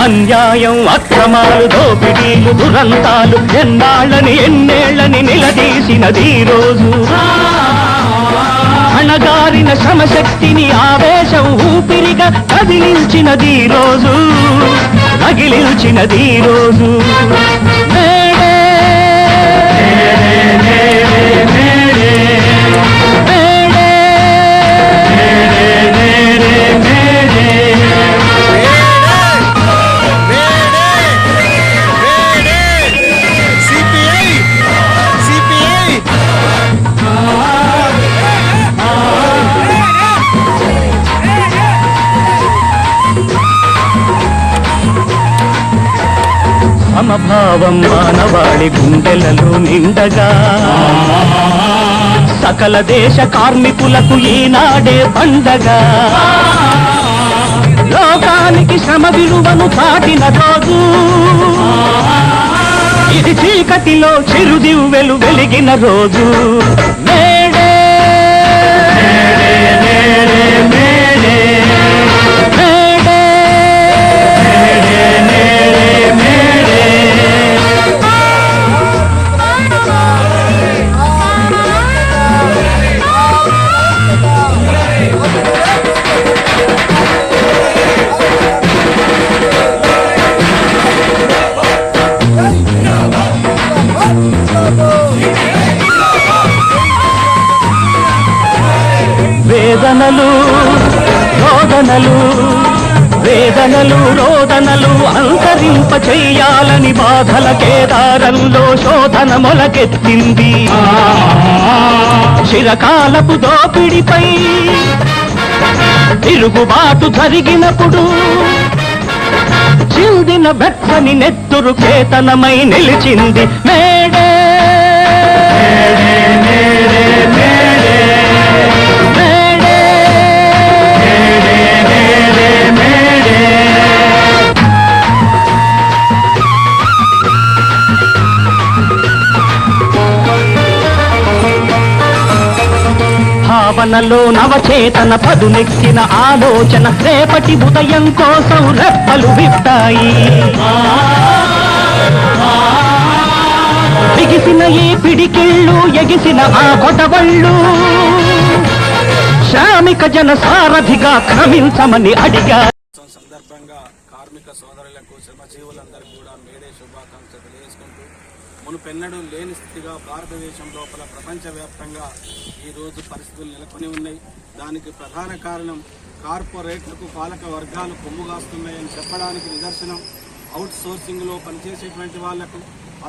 అన్యాయం అక్రమాలు దోపిడీలు దురంతాలు ఎన్నాళ్ళని ఎన్నేళ్ళని నిలదీసినది రోజు. అణగారిన శ్రమశక్తిని ఆవేశం ఊపిరిగా కదిలించినది రోజు. తగిలించినది రోజు. సమభావం మానవాళి గుండెలలో నిండగా. సకల దేశ కార్మికులకు ఈనాడే పండగ లోకానికి శ్రమ విలువను చాటిన రోజు. ఇది చీకటిలో చిరుదివ్వెలు వెలిగిన రోజు. రోదనలు రోదనలు వేదనలు రోదనలు అంతరింప చెయ్యాలని బాధల కేదారంలో శోధన మొలకెత్తింది. చిరకాలపు దోపిడిపై తిరుగుబాటు జరిగినప్పుడు చిందిన బెచ్చని నెత్తురు చేతనమై నిలిచింది. మేడే భావనలో నవచేతన పదునెక్కిన ఆలోచన రేపటి ఉదయం కోసం రెప్పలు విప్పాయి. బిగిసిన ఈ పిడికిళ్ళు ఎగిసిన ఆ కొటవళ్ళు శ్రామిక జన సారథిగా క్రమించమని అడిగా కార్మిక సోదరులకు శ్రమజీవులందరికీ కూడా మేడే శుభాకాంక్షలు తెలియజేసుకుంటూ మునుపెన్నడూ లేని స్థితిగా భారతదేశం లోపల ప్రపంచవ్యాప్తంగా ఈరోజు పరిస్థితులు నెలకొని ఉన్నాయి. దానికి ప్రధాన కారణం కార్పొరేట్లకు పాలక వర్గాలు కొమ్ముగాస్తున్నాయని చెప్పడానికి నిదర్శనం. అవుట్ సోర్సింగ్లో పనిచేసేటువంటి వాళ్ళకు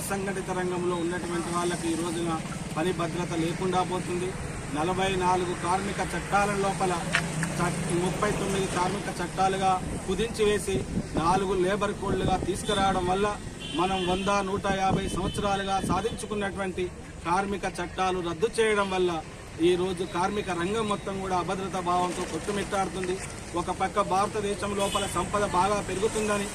అసంఘటిత రంగంలో ఉన్నటువంటి వాళ్ళకు ఈ రోజున పని భద్రత లేకుండా పోతుంది. నలభై నాలుగు కార్మిక చట్టాల లోపల ముప్పై తొమ్మిది కార్మిక చట్టాలుగా కుదించి వేసి నాలుగు లేబర్ కోడ్లుగా తీసుకురావడం వల్ల మనం వంద నూట యాభై సంవత్సరాలుగా సాధించుకున్నటువంటి కార్మిక చట్టాలు రద్దు చేయడం వల్ల ఈరోజు కార్మిక రంగం మొత్తం కూడా అభద్రతా భావంతో కొట్టుమిట్టాడుతుంది. ఒక పక్క భారతదేశం లోపల సంపద బాగా పెరుగుతుందని